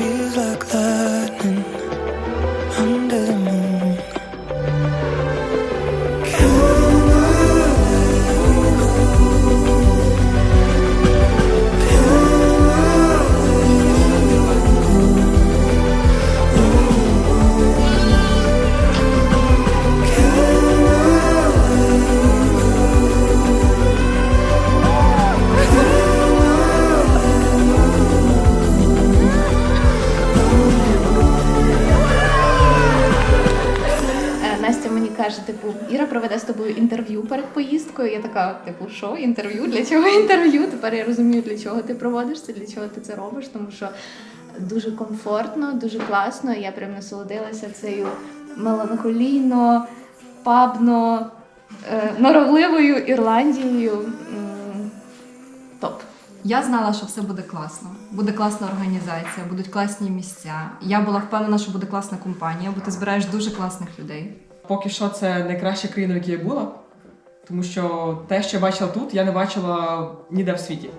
feels like lightning каже, типу, Іра проведе з тобою інтерв'ю перед поїздкою. Я така, типу, що інтерв'ю? Для чого інтерв'ю? Тепер я розумію, для чого ти проводиш це, для чого ти це робиш, тому що дуже комфортно, дуже класно. Я прям насолодилася цією меланхолійно, пабно, е, норовливою Ірландією. Топ. Я знала, що все буде класно. Буде класна організація, будуть класні місця. Я була впевнена, що буде класна компанія, бо ти збираєш дуже класних людей. Поки що це найкраща країна, в якій я була, тому що те, що я бачила тут, я не бачила ніде в світі.